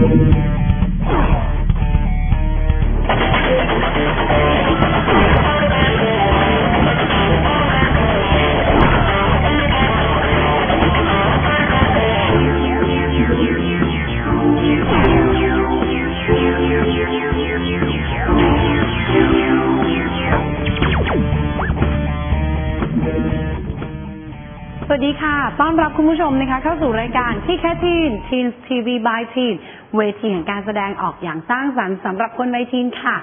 ส สดีค่ะ ต้อนรับคุณผู้ชมนะคะ เข้าสู่รายการที่แค่ทีน Teens TV by Teen เวทีแห่งการแสดงออกอย่างสร้างสรรค์สำหรับคนวัยทีนค่ะ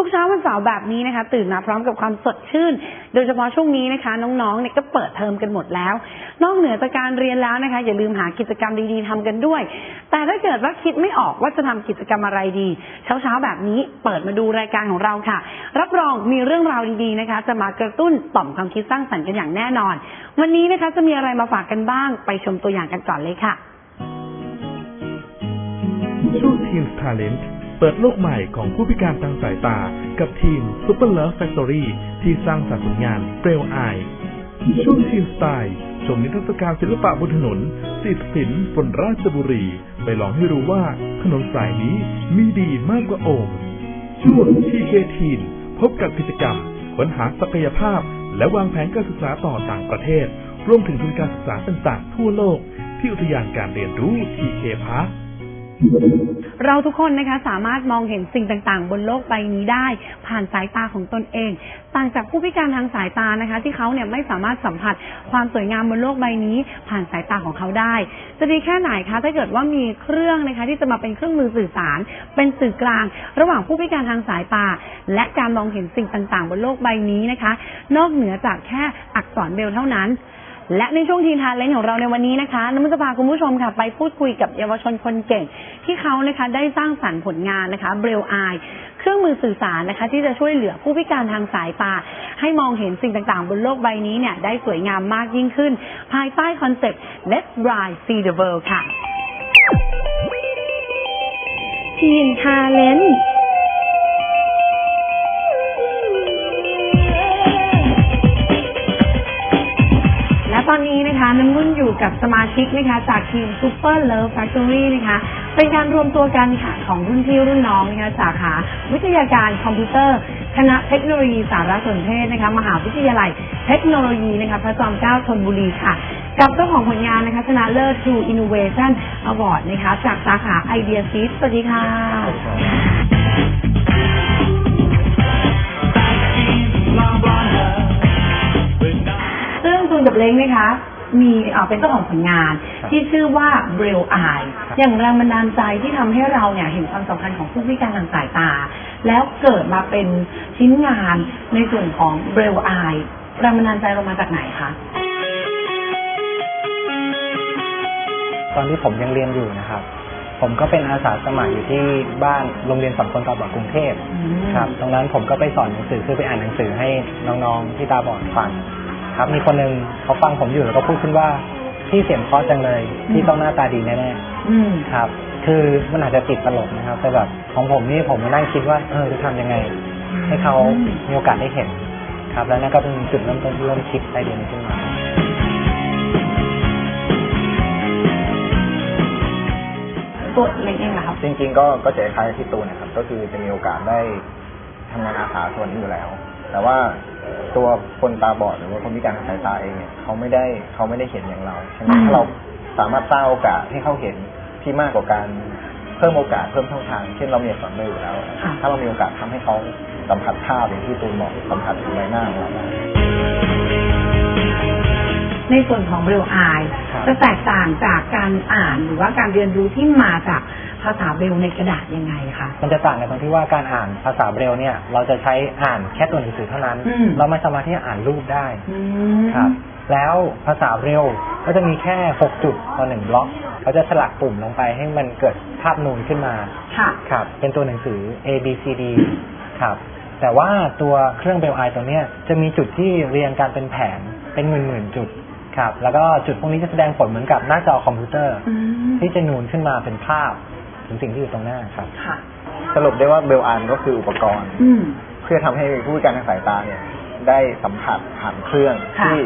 ทุกเช้าวันเสาร์แบบนี้นะคะ ตื่นมาพร้อมกับความสดชื่น โดยเฉพาะช่วงนี้นะคะ น้องๆเนี่ยก็เปิดเทอมกันหมดแล้ว นอกเหนือจากการเรียนแล้วนะคะ อย่าลืมหากิจกรรมดีๆทำกันด้วย แต่ถ้าเกิดว่าคิดไม่ออกว่าจะทำกิจกรรมอะไรดี เช้าๆแบบนี้เปิดมาดูรายการของเราค่ะ รับรองมีเรื่องราวดีๆนะคะ จะมากระตุ้นต่อมความคิดสร้างสรรค์กันอย่างแน่นอน วันนี้นะคะจะมีอะไรมาฝากกันบ้าง ไปชมตัวอย่างกันก่อนเลยค่ะช่วง Teens Talent เปิดโลกใหม่ของผู้พิการทางสายตา กับทีม Super Love Factory ที่สร้างสรรค์ผลงานเปลวอาย ช่วง Teen Style ชมนิทรรศการศิลปะบนถนนสิทธิศิลป์บนราชบุรี ไปลองให้รู้ว่าถนนสายนี้มีดีมากกว่าโอมช่วง TK Teen พบกับกิจกรรมค้นหาศักยภาพ และวางแผนการศึกษาต่อต่างประเทศ รวมถึงทุนการศึกษาต่างๆทั่วโลก ที่อุทยานการเรียนรู้ TK Park เราทุกคนนะคะสามารถมองเห็นสิ่งต่างๆ บนโลกใบนี้ได้ ผ่านสายตาของตนเอง ต่างจากผู้พิการทางสายตานะคะ ที่เขาเนี่ยไม่สามารถสัมผัสความสวยงามบนโลกใบนี้ ผ่านสายตาของเขาได้ จะดีแค่ไหนคะถ้าเกิดว่ามีเครื่องนะคะ ที่จะมาเป็นเครื่องมือสื่อสาร เป็นสื่อกลาง ระหว่างผู้พิการทางสายตา และการมองเห็นสิ่งต่างๆ บนโลกใบนี้นะคะ นอกเหนือจากแค่อักษรเบลเท่านั้น และในช่วงทีนทานเลนของเราในวันนี้นะคะน้ำมันจะพาคุณผู้ชมค่ะ ไปพูดคุยกับเยาวชนคนเก่ง ที่เขานะคะได้สร้างสรรค์ผลงานนะคะเบรลไอเครื่องมือสื่อสารนะคะ ที่จะช่วยเหลือผู้พิการทางสายตา ให้มองเห็นสิ่งต่างๆ บนโลกใบนี้เนี่ยได้สวยงามมากยิ่งขึ้น ภายใต้คอนเซ็ปต์ Let's Bright See the World ค่ะทีนทาเลน อนนี้นะคะน้ำมุ่นอยู่กับสมาชิกนะคะจากทีม Super Love Factory นะคะเป็นการรวมตัวกันค่ะของรุ่นพี่รุ่นน้องนะคะสาขาวิทยาการคอมพิวเตอร์ คณะเทคโนโลยีสารสนเทศนะคะมหาวิทยาลัยเทคโนโลยีนะคะพระจอมเกล้าธนบุรีค่ะ กับเจ้าของผลงานนะคะชนะเลิศ True Innovation Award นะคะจากสาขา Idea Seed สวัสดีค่ะ คุณกับเล้งนะคะ มีเอ่อเป็นเจ้าของผลงานที่ชื่อว่า Braille Eye อย่างแรงบันดาลใจที่ทำให้เราเนี่ยเห็นความสำคัญของผู้พิการทางสายตา แล้วเกิดมาเป็นชิ้นงานในส่วนของ Braille Eye แรงบันดาลใจเรามาจากไหนคะ ตอนที่ผมยังเรียนอยู่นะครับ ผมก็เป็นอาสาสมัครอยู่ที่บ้านโรงเรียนสอนคนตาบอดกรุงเทพอืมครับ ตรงนั้นผมก็ไปสอนหนังสือคือไปอ่านหนังสือให้น้องๆที่ตาบอดฟัง ครับ มีคนหนึ่งเขาฟังผมอยู่แล้วก็พูดขึ้นว่าพี่เสียงเพราะจังเลยพี่ต้องหน้าตาดีแน่อืมๆครับ คือมันอาจจะติดตลกนะครับ แต่แบบของผมนี่ผมมานั่งคิดว่าเออจะทำยังไง ให้เขามีโอกาสได้เห็น ครับ แล้วนั่นก็เป็นจุดเริ่มต้นที่เริ่มคิดไอเดียนี้ขึ้นมาตัวเล็กเองเหรอครับจริงๆก็ก็จะคล้ายๆที่ตูนนะครับ ก็คือจะมีโอกาสได้ทำงานอาสาส่วนนี้อยู่แล้ว แต่ว่าตัวคนตาบอดหรือว่าคนพิการทางสายตาเองเนี่ยเขาไม่ได้เขาไม่ได้เห็นอย่างเราใช่ไหมอืมถ้าเราสามารถสร้างโอกาสให้เขาเห็นที่มากกว่าการเพิ่มโอกาสเพิ่มช่องทาง เช่นเรามีอักษรเบรลอยู่แล้วค่ะถ้าเรามีโอกาสทำให้เขาสัมผัสภาพอย่างที่ตูนบอกสัมผัสถึงใบหน้าของเราได้ในส่วนของ Braille Eye ครับจะแตกต่างจากการอ่านหรือว่าการเรียนรู้ที่มาจาก ภาษาเบลในกระดาษยังไงคะ มันจะต่างกันตรงที่ว่าการอ่านภาษาเบรลเนี่ย เราจะใช้อ่านแค่ตัวหนังสือเท่านั้น อืม เราไม่สามารถที่จะอ่านรูปได้อืม ครับแล้วภาษาเบรลก็จะมีแค่ 6 จุดต่อหนึ่งบล็อกเขาจะสลักปุ่มลงไปให้มันเกิดภาพนูนขึ้นมา ค่ะ ครับ เป็นตัวหนังสือ A B C D ครับ แต่ว่าตัวเครื่องเบลไอตัวเนี้ยจะมีจุดที่เรียงกันเป็นแผง เป็นหมื่นหมื่นๆจุด ครับ แล้วก็จุดพวกนี้จะแสดงผลเหมือนกับหน้าจอคอมพิวเตอร์ อืมที่จะนูนขึ้นมาเป็นภาพ ถึงสิ่งที่อยู่ตรงหน้าครับ ค่ะ สรุปได้ว่าเบลอันก็คืออุปกรณ์ อืม เพื่อทำให้ผู้พิการทางสายตาเนี่ยได้สัมผัสผ่านเครื่องค่ะที่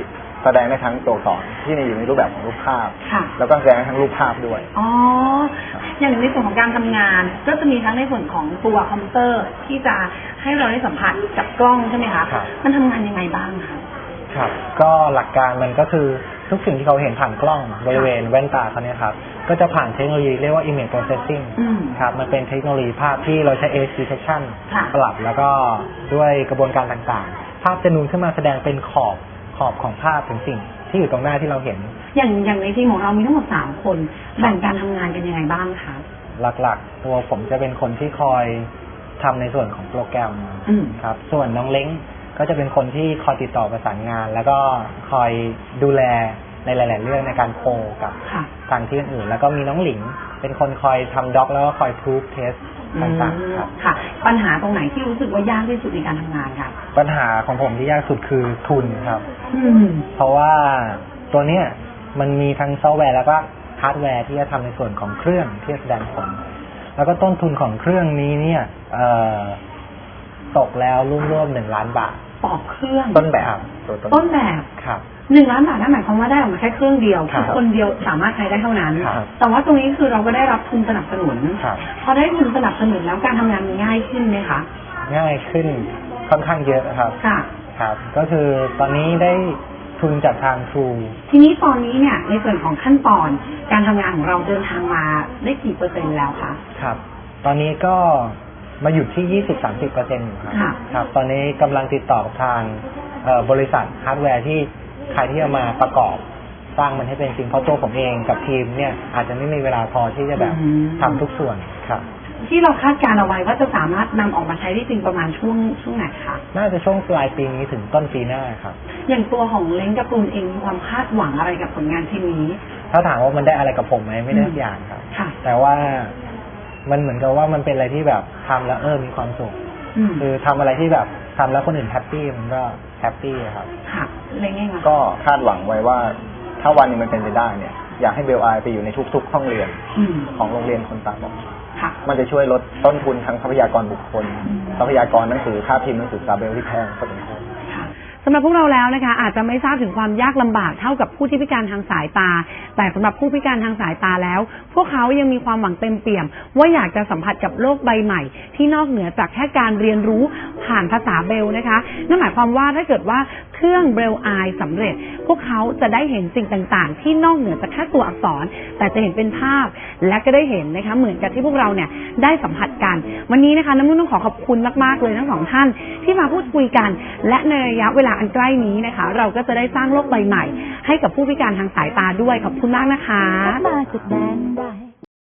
แสดงได้ทั้งตัวอักษรที่อยู่ในรูปแบบของรูปภาพ ค่ะ แล้วก็แสดงได้ทั้งรูปภาพด้วย อ๋อ อย่างในส่วนของการทำงาน ก็จะมีทั้งในส่วนของตัวคอมพิวเตอร์ที่จะให้เราได้สัมผัสกับกล้องใช่ไหมคะ ครับ มันทำงานยังไงบ้างคะ ครับ ก็หลักการมันก็คือทุกสิ่งที่เขาเห็นผ่านกล้องบริเวณแว่นตาเขาเนี่ยครับก็จะผ่านเทคโนโลยีเรียกว่า image processing อืมครับมันเป็นเทคโนโลยีภาพที่เราใช้ age detection ค่ะปรับแล้วก็ด้วยกระบวนการต่างๆ ภาพจะนูนขึ้นมาแสดงเป็นขอบขอบของภาพถึงสิ่งที่อยู่ตรงหน้าที่เราเห็น อย่างอย่างในทีมของเรามีทั้งหมดสามคนแบ่งการทำงานกันยังไงบ้างคะหลักๆ ตัวผมจะเป็นคนที่คอยทำในส่วนของโปรแกรมอืมครับ ส่วนน้องเล้ง ก็จะเป็นคนที่คอยติดต่อประสานงาน แล้วก็คอยดูแลในหลาย ๆ เรื่องในการโคกับค่ะทางที่อื่นๆแล้วก็มีน้องหลิง เป็นคนคอยทำด็อกแล้วก็คอยพรูฟเทสต่างๆครับค่ะ ปัญหาตรงไหนที่รู้สึกว่ายากที่สุดในการทำงานค่ะปัญหาของผมที่ยากสุดคือทุนครับอืมเพราะว่าตัวเนี้ยมันมีทั้งซอฟต์แวร์แล้วก็ฮาร์ดแวร์ที่จะทำในส่วนของเครื่องที่จะแสดงผล แล้วก็ต้นทุนของเครื่องนี้เนี่ยเอ่อ ตกแล้วร่วมๆหนึ่งล้านบาท ปอกเครื่อง ต้นแบบตัวต้นต้นแบบครับหนึ่งล้านบาทนั่นหมายความว่าได้ออกมาแค่เครื่องเดียวครับอคนเดียวสามารถใช้ได้เท่านั้นครับแต่ว่าตรงนี้คือเราก็ได้รับทุนสนับสนุนครับพอได้ทุนสนับสนุนแล้วการทำงานมันง่ายขึ้นไหมคะ ง่ายขึ้นค่อนข้างเยอะครับ ค่ะ ครับ ก็คือตอนนี้ได้ทุนจากทางทรู ทีนี้ตอนนี้เนี่ยในส่วนของขั้นตอนการทำงานของเราเดินทางมาได้กี่เปอร์เซ็นต์แล้วคะ ครับ ตอนนี้ก็ มาหยุดที่20-30เปอร์เซ็นต์อยู่ครับค่ะครับ ตอนนี้กำลังติดต่อกับทางเอ่อบริษัทฮาร์ดแวร์ที่ใครที่จะมาประกอบสร้างมันให้เป็นจริงเพราะตัวผมเองกับทีมเนี่ยอาจจะไม่มีเวลาพอที่จะแบบอืมทำทุกส่วนครับ ที่เราคาดการณ์เอาไว้ว่าจะสามารถนำออกมาใช้ได้จริงประมาณช่วงช่วงไหนคะน่าจะช่วงปลายปีนี้ถึงต้นปีหน้าครับ อย่างตัวของเล้งกับตูนเองมีความคาดหวังอะไรกับผลงานชิ้นนี้ ถ้าถามว่ามันได้อะไรกับผมไหมไม่ได้อืมทุกอย่างครับค่ะแต่ว่า มันเหมือนกับว่ามันเป็นอะไรที่แบบทำแล้วเออมีความสุขอืมคือทำอะไรที่แบบทำแล้วคนอื่นแฮปปี้มันก็แฮปปี้ครับค่ะเล้งเองอะก็คาดหวังไว้ว่า ถ้าวันหนึงมันเป็นไปได้เนี่ย อยากให้เบลไอไปอยู่ในทุก ๆ ห้องเรียนอืมของโรงเรียนคนตาบอดค่ะมันจะช่วยลดต้นทุนทั้งทรัพยากรบุคคลอืมทรัพยากรหนังสือค่าพิมพ์หนังสือซาเบลที่แพงพอสมควรค่ะ สำหรับพวกเราแล้วนะคะ อาจจะไม่ทราบถึงความยากลำบากเท่ากับผู้ที่พิการทางสายตา แต่สำหรับผู้พิการทางสายตาแล้ว พวกเขายังมีความหวังเต็มเปี่ยม ว่าอยากจะสัมผัสกับโลกใบใหม่ ที่นอกเหนือจากแค่การเรียนรู้ผ่านภาษาเบลนะคะนั่นหมายความว่าถ้าเกิดว่า รื่องเบลไอสำเร็จ พวกเขาจะได้เห็นสิ่งต่างๆ ที่นอกเหนือจากแค่ตัวอักษร แต่จะเห็นเป็นภาพและก็ได้เห็นนะคะเหมือนกับที่พวกเราเนี่ยได้สัมผัสกัน วันนี้นะคะน้ำนุ่นต้องขอขอบคุณมากๆเลยทั้งสองท่าน ที่มาพูดคุยกัน และในระยะเวลาอันใกล้นี้นะคะ เราก็จะได้สร้างโลกใบใหม่ ให้กับผู้พิการทางสายตาด้วยขอบคุณมากนะคะมาจากแดนดา